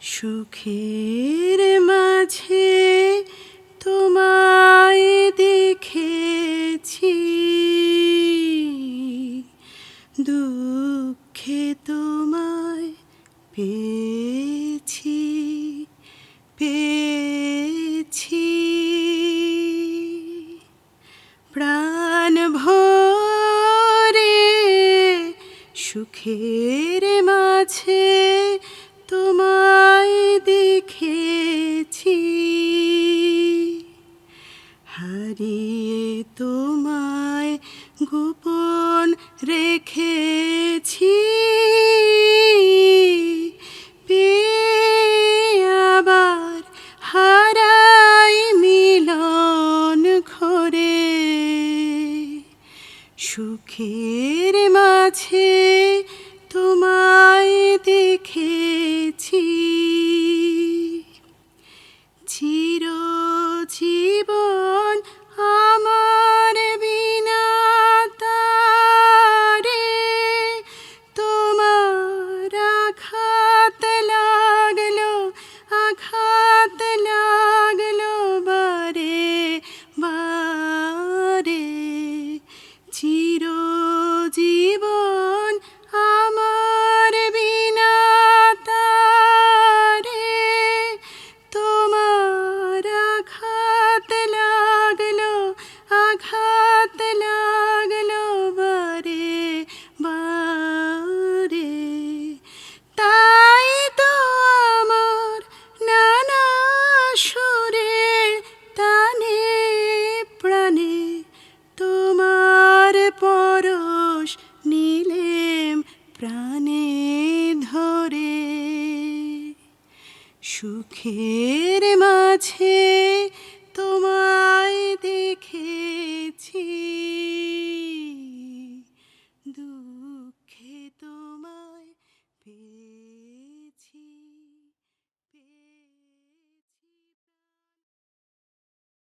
সুখের মাঝে তোমায় দেখেছি। দুঃখে তোমায় পেয়েছি পেয়েছি। প্রাণ ভরে সুখের মাঝে হারিয়ে তোমায় গোপন রেখেছি। আবার মিলন সুখের মাঝে সুখের মাঝে